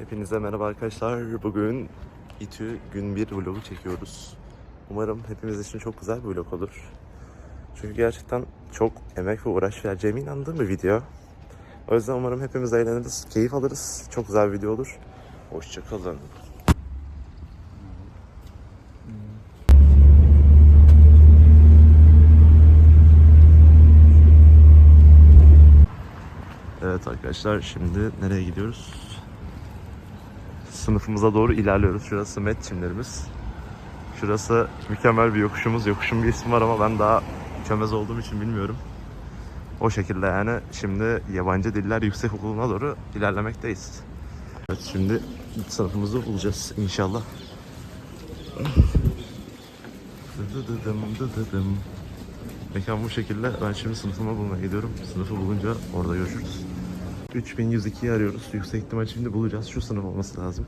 Hepinize merhaba arkadaşlar. Bugün İTÜ gün 1 vlogu çekiyoruz. Umarım hepimiz için çok güzel bir vlog olur. Çünkü gerçekten çok emek ve uğraş vereceğime inandığım bir video. O yüzden umarım hepimiz eğleniriz, keyif alırız. Çok güzel bir video olur. Hoşçakalın. Evet arkadaşlar şimdi nereye gidiyoruz? Sınıfımıza doğru ilerliyoruz. Şurası met çimlerimiz. Şurası mükemmel bir yokuşumuz. Yokuşun bir ismi var ama ben daha çömez olduğum için bilmiyorum. O şekilde yani şimdi yabancı diller yüksek okuluna doğru ilerlemekteyiz. Evet şimdi sınıfımızı bulacağız inşallah. Dıdıdıdım, dıdıdım. Mekan bu şekilde. Ben şimdi sınıfıma bulmaya gidiyorum. Sınıfı bulunca orada görüşürüz. 3102'yi arıyoruz. Yüksek ihtimal şimdi bulacağız. Şu sınıf olması lazım.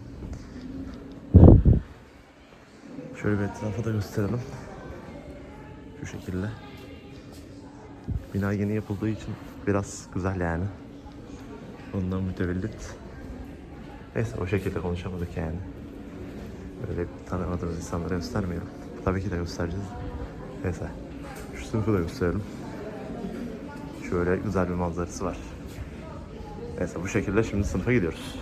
Şöyle bir etrafı da gösterelim. Şu şekilde. Bina yeni yapıldığı için biraz güzel yani. Ondan mütevellit. Neyse o şekilde konuşamadık yani. Böyle tanımadığımız insanlara göstermeyelim. Tabii ki de göstereceğiz. Neyse. Şu sınıfı da gösterelim. Şöyle güzel bir manzarası var. Neyse bu şekilde şimdi sınıfa gidiyoruz.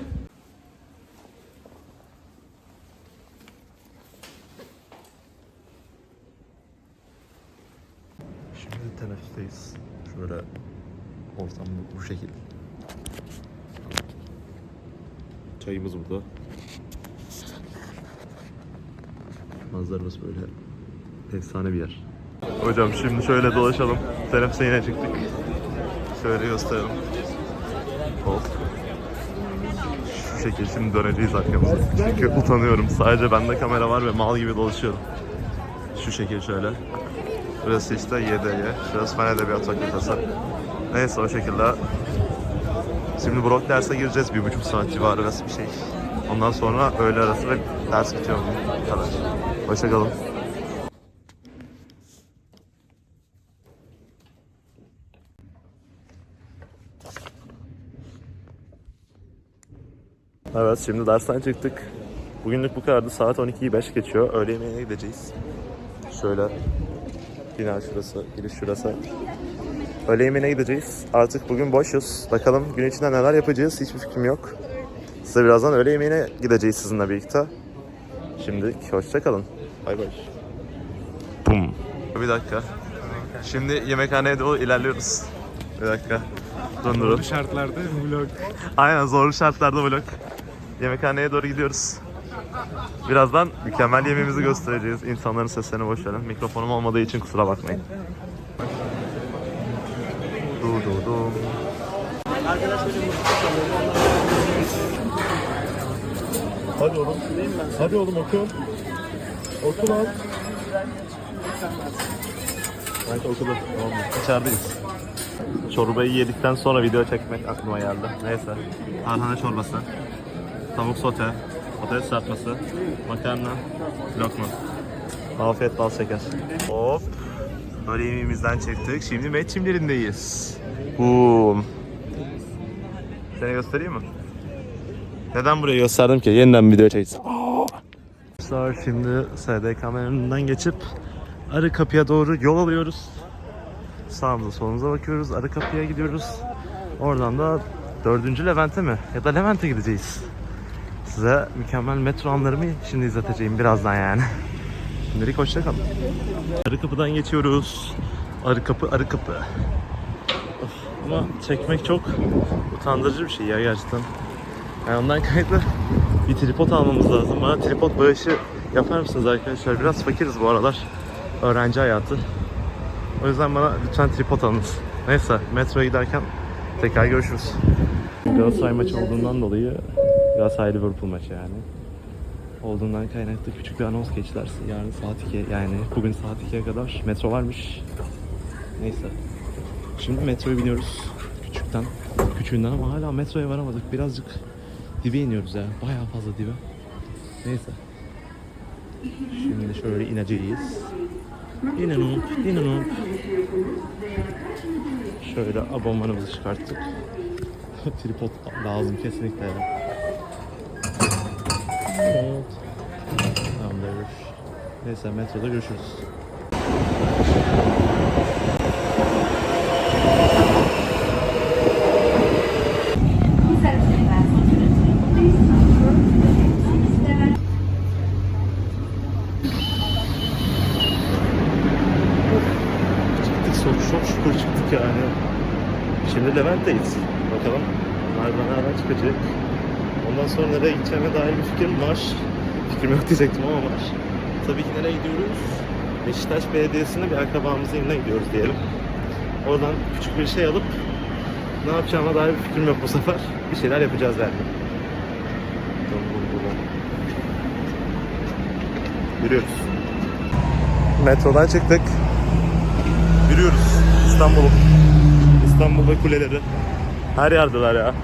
Şimdi teneffüsteyiz. Şöyle ortam bu, şekil. Çayımız burada. Manzaramız böyle efsane bir yer. Hocam şimdi şöyle dolaşalım. Teneffüse yine çıktık. Şöyle gösterelim. Hop. Şu şekil şimdi döneceğiz arkamıza. Çünkü utanıyorum. Sadece bende kamera var ve mal gibi dolaşıyorum. Şu şekil şöyle. Burası işte YDY. Şurası Fen Edebiyat Fakültesi. Neyse o şekilde. Şimdi Brok derse gireceğiz. Bir buçuk saat civarı arası bir şey. Ondan sonra öğle arası ve ders bitiyor. Bu kadar. Hoşçakalın. Evet şimdi dersten çıktık. Bugünlük bu kadardı. Saat 12'yi 5 geçiyor. Öğle yemeğine gideceğiz. Şöyle bina şurası, giriş şurası. Öğle yemeğine gideceğiz. Artık bugün boşuz. Bakalım gün içinde neler yapacağız hiçbir fikrim yok. Size birazdan öğle yemeğine gideceğiz sizinle birlikte. Şimdilik hoşçakalın. Bay bay. Bum. Bir dakika. Şimdi yemekhaneye doğru ilerliyoruz. Bir dakika. Durun. Bu şartlarda vlog. Aynen zorlu şartlarda vlog. Yemekhaneye doğru gidiyoruz. Birazdan mükemmel yemeğimizi göstereceğiz. İnsanların seslerini boş verin. Mikrofonum olmadığı için kusura bakmayın. Du du du. Hadi oğlum. Hadi oğlum oku. Oku lan. Belki okudum. Tamam. İçerideyiz. Çorbayı yedikten sonra video çekmek aklıma geldi. Neyse. Tarhana çorbası, tavuk sote, patates serpmesi, makarna, lokma. Afiyet bal şeker. Hop. Böyle yemeğimizden çıktık. Şimdi met çimlerindeyiz. Boom. Seni göstereyim mi? Neden buraya gösterdim ki? Yeniden video çekeceğim. Arkadaşlar şimdi SDK'nın önünden geçip arı kapıya doğru yol alıyoruz. Sağımıza solumuza bakıyoruz. Arı kapıya gidiyoruz. Oradan da 4. Levent'e mi? Ya da Levent'e gideceğiz. Size mükemmel metro anlarımı şimdi izleteceğim birazdan yani. Şimdilik hoşçakalın. Arı kapıdan geçiyoruz. Arı kapı, arı kapı. Of, ama çekmek çok utandırıcı bir şey ya gerçekten. Yani ondan kaynaklı bir tripod almamız lazım. Bana tripod bağışı yapar mısınız arkadaşlar? Biraz fakiriz bu aralar. Öğrenci hayatı. O yüzden bana lütfen tripod alınız. Neyse metroya giderken tekrar görüşürüz. Galatasaray maçı olduğundan dolayı Galatasaray Liverpool maçı yani. Olduğundan kaynaklı küçük bir anons geçtiler. Yarın saat 2 yani bugün saat 2'ye kadar metro varmış. Neyse. Şimdi metroya biniyoruz. Küçükten. Küçüğünden ama hala metroya varamadık. Birazcık dibe iniyoruz ya. Bayağı fazla dibe. Neyse. Şimdi şöyle ineceğiz. İnin inin Şöyle abonmanımızı çıkarttık. Tripod lazım kesinlikle. Tamamdır. Neyse metroda görüşürüz. Çok, şükür yani. Şimdi Levent'teyiz. Bakalım nereden çıkacak. Ondan sonra nereye gideceğime dair bir fikrim var. Fikrim yok diyecektim ama var. Tabii ki nereye gidiyoruz? Beşiktaş Belediyesi'ne bir akrabamızın yanına gidiyoruz diyelim. Oradan küçük bir şey alıp ne yapacağıma dair bir fikrim yok bu sefer. Bir şeyler yapacağız yani. Yürüyoruz. Metrodan çıktık. Yürüyoruz. İstanbul'um. İstanbul ve kuleleri. Her yerdeler ya.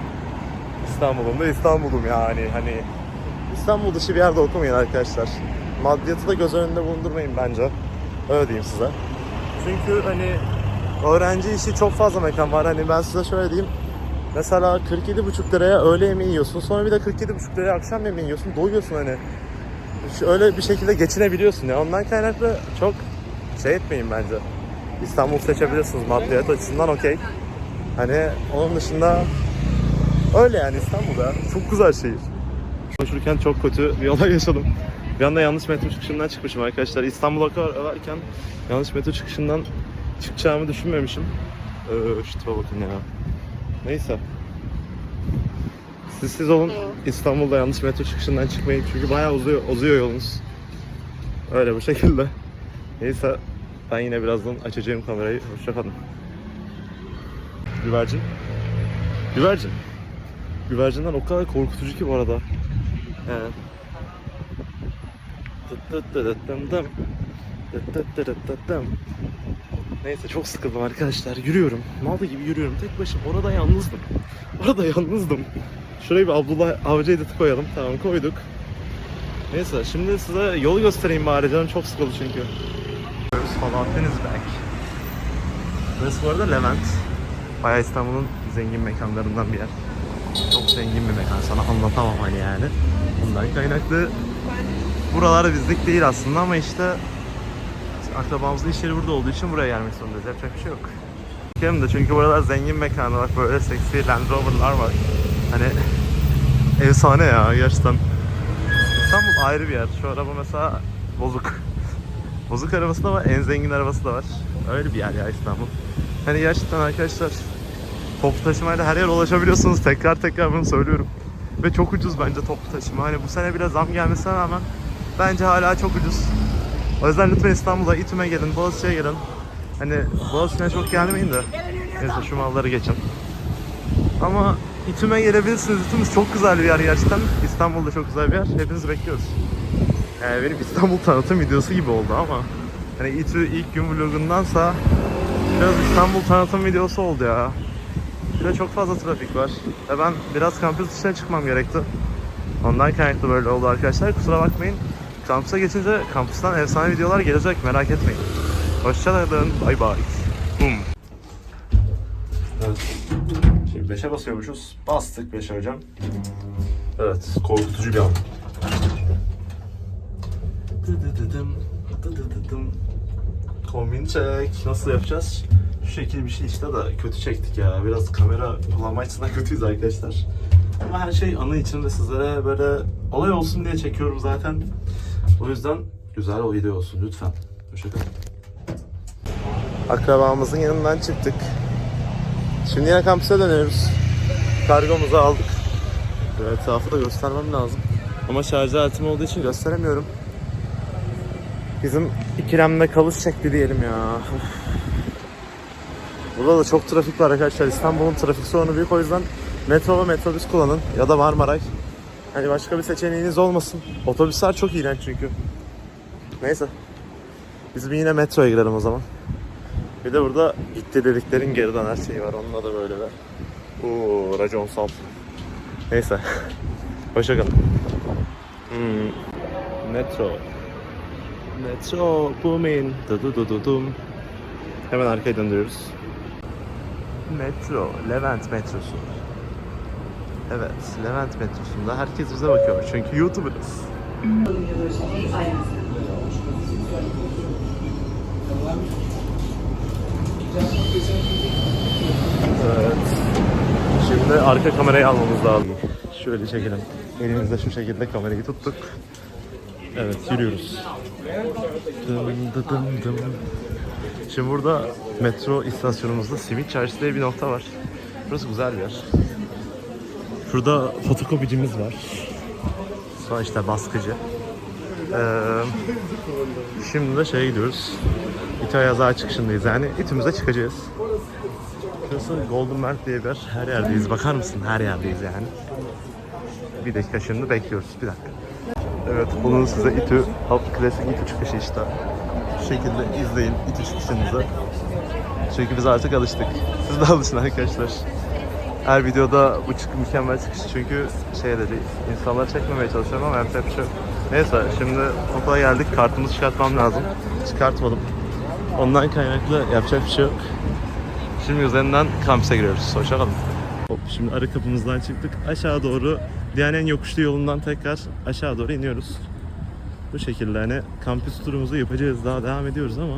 İstanbul'um da İstanbul'um yani. Hani İstanbul dışı bir yerde okumayın arkadaşlar. Maddiyatı da göz önünde bulundurmayın bence. Öyle diyeyim size. Çünkü hani öğrenci işi çok fazla mekan var. Hani ben size şöyle diyeyim. Mesela 47,5 liraya öğle yemeği yiyorsun. Sonra bir de 47,5 liraya akşam yemeği yiyorsun. Doyuyorsun hani. Öyle bir şekilde geçinebiliyorsun ya. Ondan kaynaklı çok şey etmeyin bence. İstanbul seçebilirsiniz maddiyat açısından okey. Hani onun dışında öyle yani İstanbul'da. Çok güzel şehir. Konuşurken çok kötü bir olay yaşadım. Bir anda yanlış metro çıkışından çıkmışım arkadaşlar. İstanbul'a kadar varken yanlış metro çıkışından çıkacağımı düşünmemişim. Ee, şu tipe bakın ya. Neyse. Siz siz olun. İstanbul'da yanlış metro çıkışından çıkmayın. Çünkü bayağı uzuyor, uzuyor yolunuz. Öyle bu şekilde. Neyse. Ben yine birazdan açacağım kamerayı. Hoşçakalın. Güvercin. Güvercin. Güvercinler o kadar korkutucu ki bu arada. Dım. Neyse çok sıkıldım arkadaşlar. Yürüyorum. Mal gibi yürüyorum. Tek başım. Orada yalnızdım. Orada yalnızdım. Şuraya bir Abdullah Avcı editi koyalım. Tamam koyduk. Neyse şimdi size yolu göstereyim bari. Canım çok sıkıldı çünkü. Salahattin is back. Burası bu arada Levent. Bayağı İstanbul'un zengin mekanlarından bir yer. Zengin bir mekan. Sana anlatamam hani yani. Bundan kaynaklı buralar bizlik değil aslında ama işte akrabamızın iş yeri burada olduğu için buraya gelmek zorundayız. Yapacak bir şey yok. Hem de çünkü buralar zengin mekanı bak böyle seksi Land Rover'lar var. Hani efsane ya gerçekten. İstanbul ayrı bir yer. Şu araba mesela bozuk. Bozuk arabası da var, en zengin arabası da var. Öyle bir yer ya İstanbul. Hani gerçekten arkadaşlar toplu taşımayla her yere ulaşabiliyorsunuz. Tekrar tekrar bunu söylüyorum. Ve çok ucuz bence toplu taşıma. Hani bu sene bile zam gelmesine rağmen bence hala çok ucuz. O yüzden lütfen İstanbul'a, İTÜM'e gelin, Boğaziçi'ye gelin. Hani Boğaziçi'ne çok gelmeyin de. Neyse şu malları geçin. Ama İTÜM'e gelebilirsiniz. İTÜ'müz çok güzel bir yer gerçekten. İstanbul'da çok güzel bir yer. Hepinizi bekliyoruz. Yani benim İstanbul tanıtım videosu gibi oldu ama hani İTÜ ilk gün vlogundansa biraz İstanbul tanıtım videosu oldu ya. De çok fazla trafik var. Ve ben biraz kampüs dışına çıkmam gerekti. Ondan kaynaklı böyle oldu arkadaşlar. Kusura bakmayın. Kampüse geçince kampüsten efsane videolar gelecek merak etmeyin. Hoşçakalın. Bay bay. Bum. Evet. Şimdi 5'e basıyormuşuz. Bastık 5'e hocam. Evet. Korkutucu bir an. Kombin çek. Nasıl yapacağız? Şu şekil bir şey işte da kötü çektik ya. Biraz kamera kullanma açısından kötüyüz arkadaşlar. Ama her şey anı için ve sizlere böyle olay olsun diye çekiyorum zaten. O yüzden güzel o video olsun lütfen. Hoşçakalın. Akrabamızın yanından çıktık. Şimdi yine kampüse dönüyoruz. Kargomuzu aldık. Böyle etrafı da göstermem lazım. Ama şarj aletim olduğu için gösteremiyorum. Bizim ikilemde kalış çekti diyelim ya. Burada da çok trafik var arkadaşlar. İstanbul'un trafik sorunu büyük o yüzden metro ve metrobüs kullanın ya da Marmaray. Hani başka bir seçeneğiniz olmasın. Otobüsler çok iğrenç çünkü. Neyse. Biz bir yine metroya girelim o zaman. Bir de burada gitti dediklerin geri döner şeyi var. Onunla da böyle ver. Uuu raconsal. Neyse. Hoşçakalın. Hmm. Metro. Metro booming. Du du du du dum. Hemen arkaya döndürüyoruz. Metro, Levent metrosu. Evet, Levent metrosunda herkes bize bakıyor çünkü YouTuber'ız. Evet. Şimdi arka kamerayı almamız lazım. Şöyle çekelim. Elimizde şu şekilde kamerayı tuttuk. Evet, yürüyoruz. Dım dı dım dım. Şimdi burada metro istasyonumuzda Simit Çarşı diye bir nokta var. Burası güzel bir yer. Şurada fotokopicimiz var. Sonra işte baskıcı. Ee, şimdi de şeye gidiyoruz. İTÜ Yazar çıkışındayız yani. İTÜ'müze çıkacağız. Şurası Golden Merk diye bir yer. Her yerdeyiz. Bakar mısın? Her yerdeyiz yani. Bir dakika şimdi bekliyoruz. Bir dakika. Evet, bunun size İTÜ, halk klasik İTÜ çıkışı işte. Şu şekilde izleyin İTÜ çıkışınızı. Çünkü biz artık alıştık. Siz de alışın arkadaşlar. Her videoda bu çık mükemmel çıkış çünkü şey dedi, insanları çekmemeye çalışıyorum ama yapacak bir şey. Neyse şimdi okula geldik, kartımızı çıkartmam lazım. Çıkartmadım. Ondan kaynaklı yapacak bir şey yok. Şimdi üzerinden kampüse giriyoruz. Hoşçakalın. Hop, şimdi arı kapımızdan çıktık. Aşağı doğru Diyanen yokuşlu yolundan tekrar aşağı doğru iniyoruz. Bu şekilde hani kampüs turumuzu yapacağız. Daha devam ediyoruz ama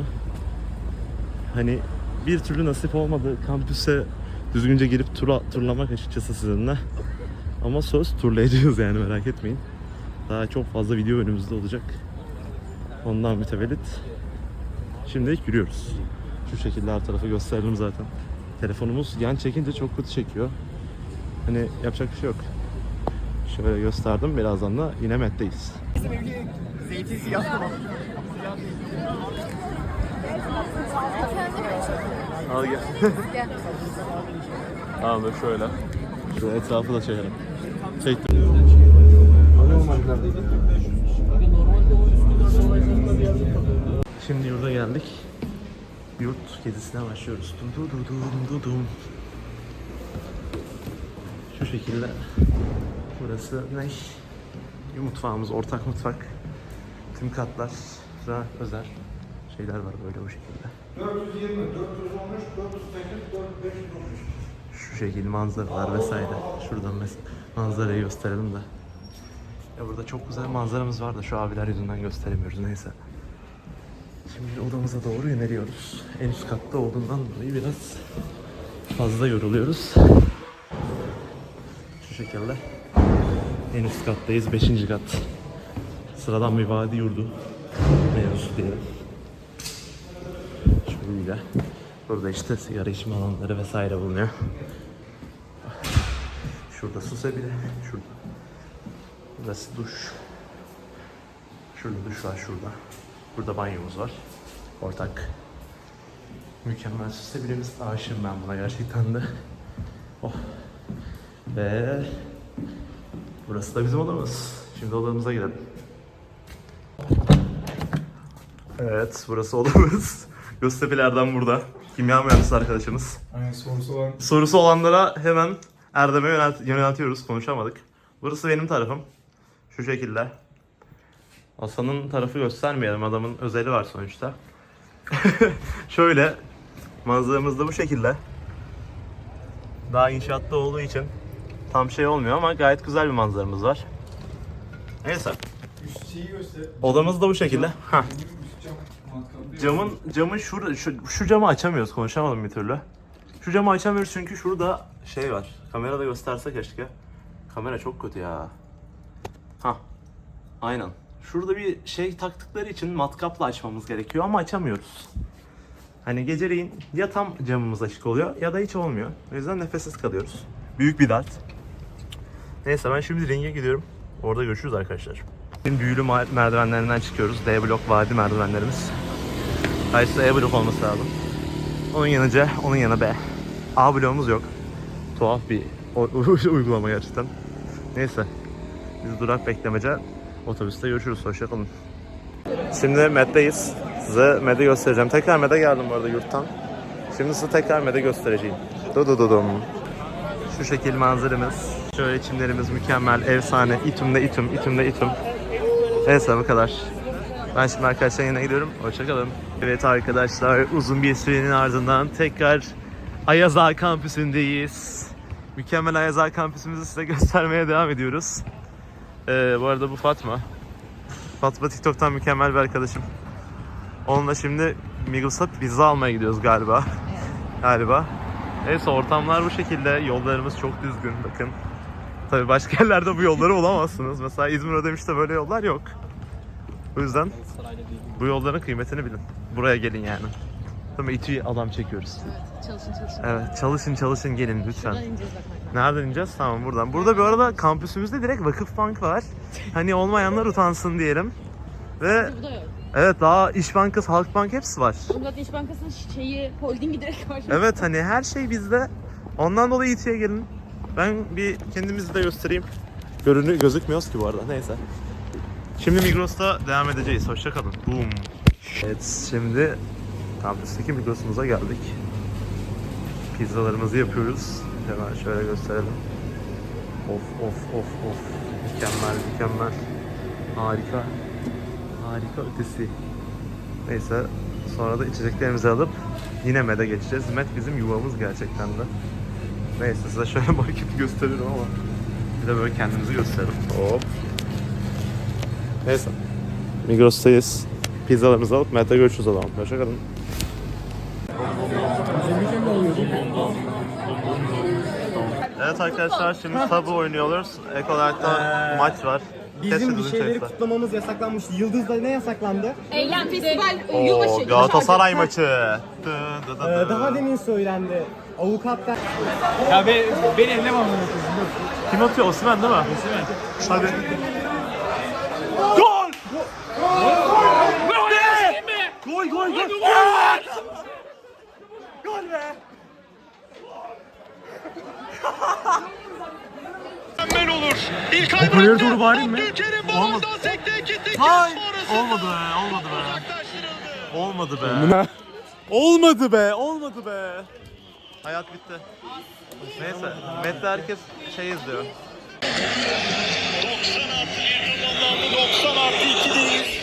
hani bir türlü nasip olmadı kampüse düzgünce girip tura, turlamak açıkçası sizinle. Ama söz turlayacağız yani merak etmeyin. Daha çok fazla video önümüzde olacak. Ondan mütevellit. Şimdilik yürüyoruz. Şu şekilde her tarafı gösterdim zaten. Telefonumuz yan çekince çok kötü çekiyor. Hani yapacak bir şey yok. Şöyle gösterdim. Birazdan da yine metteyiz. Zeytin siyah Al gel. tamam da şöyle. Şöyle etrafı da çekelim. Çektim. Şimdi yurda geldik. Yurt gezisine başlıyoruz. Dum dum dum dum dum dum. Şu şekilde. Burası ne? Mutfağımız, ortak mutfak. Tüm katlar özel şeyler var böyle bu şekilde. 420, 413, 408, 4513. Şu şekil manzaralar vesaire. Şuradan mes- manzarayı gösterelim de. Ya burada çok güzel manzaramız var da şu abiler yüzünden gösteremiyoruz neyse. Şimdi odamıza doğru yöneliyoruz. En üst katta olduğundan dolayı biraz fazla yoruluyoruz. Şu şekilde. En üst kattayız. Beşinci kat. Sıradan bir vadi yurdu. Mevzusu diyelim. Şöyle. Burada işte sigara içme alanları vesaire bulunuyor. Şurada su sebili. Şurada. Burası duş. Şurada duş var şurada. Burada banyomuz var. Ortak. Mükemmel su sebilimiz. Aşığım ben buna gerçekten de. Oh. Ve burası da bizim odamız. Şimdi odamıza girelim. Evet, burası odamız. Göztepe'lerden burada. Kimya mühendisi arkadaşımız. Aynen sorusu olan Sorusu olanlara hemen Erdem'e yönelt yöneltiyoruz. Konuşamadık. Burası benim tarafım. Şu şekilde. Hasan'ın tarafı göstermeyelim. Adamın özeli var sonuçta. Şöyle. Manzaramız da bu şekilde. Daha inşaatta olduğu için tam şey olmuyor ama gayet güzel bir manzaramız var. Neyse. Odamız da bu şekilde. Hah. Camın camın şurada şu, şu camı açamıyoruz. Konuşamadım bir türlü. Şu camı açamıyoruz çünkü şurada şey var. Kamerada gösterse keşke. Kamera çok kötü ya. Ha. Aynen. Şurada bir şey taktıkları için matkapla açmamız gerekiyor ama açamıyoruz. Hani geceleyin ya tam camımız açık oluyor ya da hiç olmuyor. O yüzden nefessiz kalıyoruz. Büyük bir dert. Neyse ben şimdi ringe gidiyorum. Orada görüşürüz arkadaşlar. Şimdi büyülü merdivenlerinden çıkıyoruz. D blok vadi merdivenlerimiz. Karşıda E blok olması lazım. Onun yanı onun yanı B. A bloğumuz yok. Tuhaf bir uygulama gerçekten. Neyse. Biz durak beklemece otobüste görüşürüz. Hoşçakalın. Şimdi MED'deyiz. Size MED'i göstereceğim. Tekrar MED'e geldim bu arada yurttan. Şimdi size tekrar MED'i göstereceğim. Du du du dum. Şu şekil manzaramız. Şöyle çimlerimiz mükemmel, efsane. İtümde İtüm, İtümde İtüm. Neyse bu kadar. Ben şimdi arkadaşlar yine gidiyorum. Hoşçakalın. Evet arkadaşlar uzun bir sürenin ardından tekrar Ayaz Ağa kampüsündeyiz. Mükemmel Ayazar kampüsümüzü size göstermeye devam ediyoruz. Ee, bu arada bu Fatma. Fatma TikTok'tan mükemmel bir arkadaşım. Onunla şimdi Migros'a pizza almaya gidiyoruz galiba. Galiba. Neyse ortamlar bu şekilde. Yollarımız çok düzgün bakın. Tabii başka yerlerde bu yolları bulamazsınız. Mesela İzmir Ödemiş'te böyle yollar yok. O yüzden bu yolların kıymetini bilin. Buraya gelin yani. Tamam İTÜ'yü adam çekiyoruz. Çalışın çalışın. Evet çalışın çalışın gelin lütfen. Buradan ineceğiz bak. Nereden ineceğiz? Tamam buradan. Burada bu arada kampüsümüzde direkt Vakıfbank var. Hani olmayanlar utansın diyelim. Ve Bu da yok. evet daha İş Bankası, Halkbank hepsi var. Zaten İş Bankası'nın şeyi, holdingi direkt var. Evet hani her şey bizde. Ondan dolayı İTÜ'ye gelin. Ben bir kendimizi de göstereyim. Görünü gözükmüyoruz ki bu arada. Neyse. Şimdi Migros'ta devam edeceğiz. Hoşça kalın. Boom. Evet şimdi kampüsteki Migros'umuza geldik. Pizzalarımızı yapıyoruz. Hemen şöyle gösterelim. Of of of of. Mükemmel mükemmel. Harika. Harika ötesi. Neyse sonra da içeceklerimizi alıp yine MED'e geçeceğiz. MED bizim yuvamız gerçekten de. Neyse size şöyle marketi gösteririm ama bir de böyle kendimizi gösterelim. Hop. Neyse. Migros'tayız. Pizzalarımızı alıp MED'de görüşürüz o zaman. Hoşçakalın. Evet arkadaşlar şimdi tabu oynuyoruz. Ek olarak da maç var. Bizim Kesin bir şeyleri kutlamamız yasaklanmıştı. Yıldız'da ne yasaklandı? Eylem, festival, Oo, yılbaşı. Galatasaray maçı. Dı dı dı Ee, daha demin söylendi. Avukatlar... Ya be, beni elleme amına Kim atıyor? Osman değil mi? Osman. Hadi. Gol! Gol be! Gol gol gol! Gol be! mükemmel olur. Bıraktı. doğru bağırayım mı? Olmadı. Boğaz'dan sekte gitti. Hay! Sonrası Olmadı be, olmadı be. Olmadı be. Olmadı be, olmadı be. Hayat bitti. Neyse, Met'te herkes şey izliyor. 90 artı 1 kullanıldı. 90 artı 2'deyiz.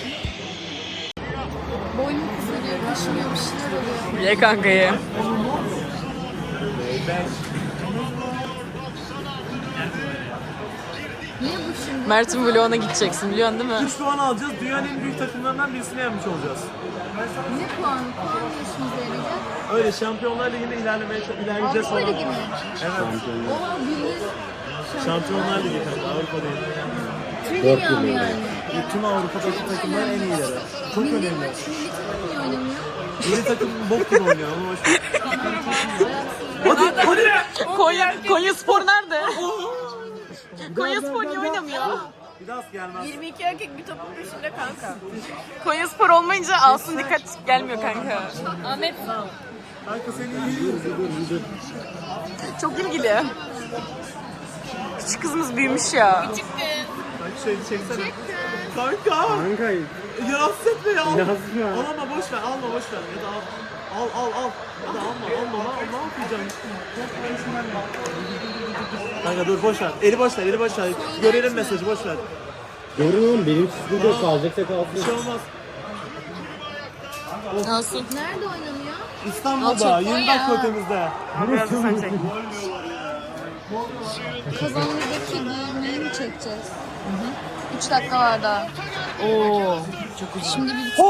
Boynum kısalıyor, kaşınıyor, bir şeyler oluyor. Ye kankayı. Niye bu şimdi? Mert'in vloguna gideceksin biliyorsun değil mi? 3 puan alacağız, dünyanın en büyük takımlarından birisini yenmiş olacağız. Ne puan? Puan alıyorsunuz yerine? Öyle Şampiyonlar Ligi'nde ilerlemeye ilerleyeceğiz Avrupa sonra. Ligi mi? Evet. Oha bildiğin Şampiyonlar Ligi kanka Avrupa değil. tüm dünya mı yani? Tüm Avrupa'daki takımların en iyileri. Çok Milli, önemli. milli takım niye oynamıyor? Milli takım bok gibi oynuyor onu boş ver. Konya, Konya Spor nerede? Konya Spor niye oynamıyor? Bir daha gelmez. 22 erkek bir topun peşinde kanka. Konya Spor olmayınca alsın dikkat gelmiyor kanka. Ahmet Kanka seni iyi çok ilgili. Küçük kızımız büyümüş ya. Kanka şey çeksene. Kanka. Kanka, Ya rahatsız etme ya. Yazma. Alma boş ver alma boş ver. Ya da al. Al al al. Ya da alma alma ne yapacaksın? Kanka dur boş ver. Eli boş ver eli boş ver. Görelim mesajı boş ver. Görün oğlum benim yok. Kalacaksa Bir kalsın. şey olmaz. Nasıl? Nerede oynanıyor? İstanbul'da 20 dakika ötemizde. Kazandaki düğünleri mi çekeceğiz? 3 dakika var daha. Oo. Çok ucuz. Şimdi bir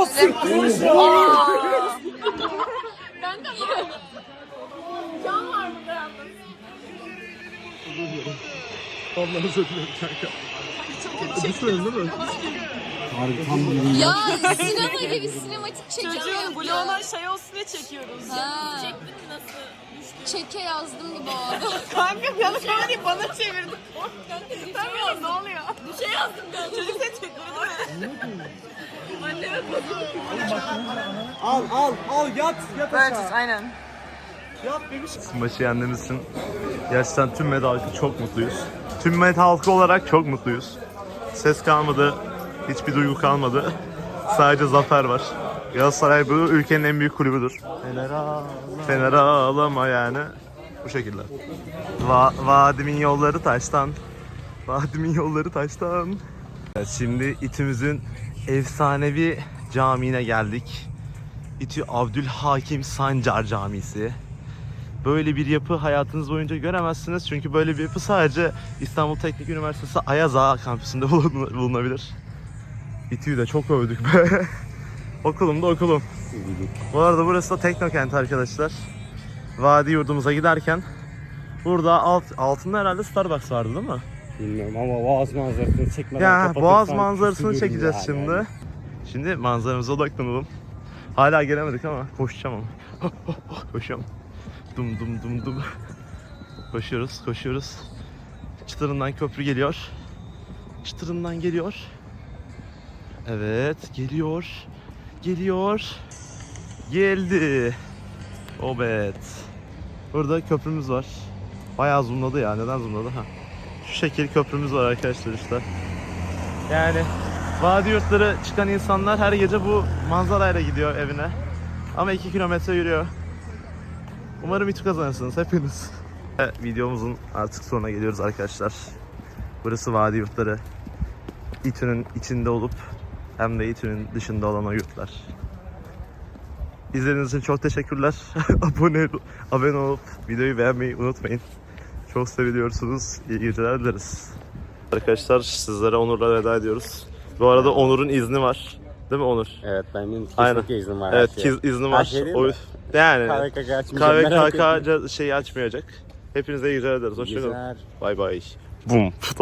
Ondan özür dilerim kanka. Düşmedin değil mi? Ya sinema gibi sinematik çekiyorum. Çocuğun vloguna şey olsun diye çekiyoruz. Ha. Çeke yazdım gibi oldu. Kanka bir anda kamerayı bana çevirdi. Kanka ya ne oluyor? Bir şey yazdım kanka. Çocuk seni çekiyor değil mi? Anneme Al al al yat yat Evet aynen. Maçı yendiğimiz için gerçekten tüm med halkı çok mutluyuz. Tüm med halkı olarak çok mutluyuz. Ses kalmadı, hiçbir duygu kalmadı. Sadece zafer var. Galatasaray bu ülkenin en büyük kulübüdür. Fener ağlama, Fener ağlama yani. Bu şekilde. Va vadimin yolları taştan. Vadimin yolları taştan. Şimdi İTÜ'müzün efsanevi camiine geldik. İTÜ Abdülhakim Sancar Camisi. Böyle bir yapı hayatınız boyunca göremezsiniz. Çünkü böyle bir yapı sadece İstanbul Teknik Üniversitesi Ayaz Ağa kampüsünde bulun- bulunabilir. İTÜ'yü de çok övdük be. okulum da okulum. Bu arada burası da Teknokent arkadaşlar. Vadi yurdumuza giderken burada alt, altında herhalde Starbucks vardı değil mi? Bilmiyorum ama boğaz manzarasını çekmeden Ya boğaz manzarasını çekeceğiz yani. şimdi. Şimdi manzaramıza odaklanalım. Hala gelemedik ama koşacağım ama. Koşuyorum. Dum dum dum dum. Koşuyoruz, koşuyoruz. Çıtırından köprü geliyor. Çıtırından geliyor. Evet, geliyor. Geliyor. Geldi. Obet. Burada köprümüz var. Bayağı zoomladı ya. Neden zoomladı? Ha. Şu şekil köprümüz var arkadaşlar işte. Yani vadi yurtları çıkan insanlar her gece bu manzarayla gidiyor evine. Ama 2 kilometre yürüyor. Umarım İTÜ kazanırsınız hepiniz. Ve Videomuzun artık sonuna geliyoruz arkadaşlar. Burası vadi yurtları. İTÜ'nün içinde olup hem de İTÜ'nün dışında olan o yurtlar. İzlediğiniz için çok teşekkürler. abone, abone olup videoyu beğenmeyi unutmayın. Çok seviliyorsunuz. İyi geceler dileriz. Arkadaşlar sizlere Onur'la veda ediyoruz. Bu arada Onur'un izni var. Değil mi Onur? Evet benim Aynen. kesinlikle iznim var. Evet her kiz, izni Her var. şey değil o, mi? Yani KVKK açmayacağım. merak etmeyin. KVKK şeyi açmayacak. Hepinize iyi geceler dileriz. Hoşçakalın. Güzel. Bay bay. Bum.